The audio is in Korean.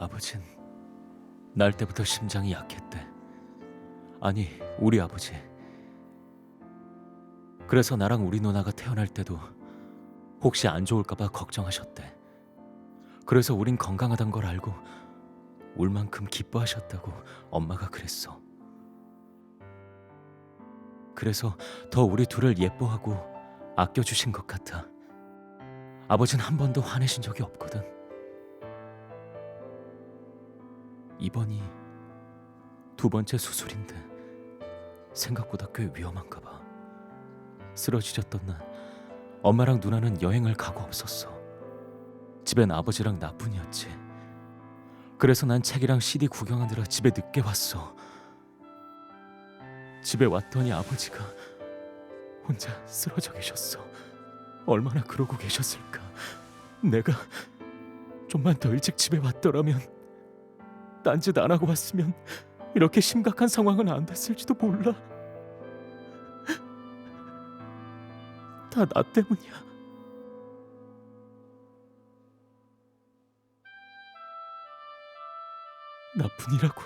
아버진 날 때부터 심장이 약했대. 아니, 우리 아버지. 그래서 나랑 우리 누나가 태어날 때도 혹시 안 좋을까봐 걱정하셨대. 그래서 우린 건강하단 걸 알고 울 만큼 기뻐하셨다고 엄마가 그랬어. 그래서 더 우리 둘을 예뻐하고 아껴주신 것 같아. 아버진 한 번도 화내신 적이 없거든. 이번이 두 번째 수술인데 생각보다 꽤 위험한가 봐. 쓰러지셨던 날 엄마랑 누나는 여행을 가고 없었어. 집엔 아버지랑 나뿐이었지. 그래서 난 책이랑 CD 구경하느라 집에 늦게 왔어. 집에 왔더니 아버지가 혼자 쓰러져 계셨어. 얼마나 그러고 계셨을까. 내가 좀만 더 일찍 집에 왔더라면 딴짓 안 하고 왔으면 이렇게 심각한 상황은 안 됐을지도 몰라. 다 나 때문이야. 나뿐이라고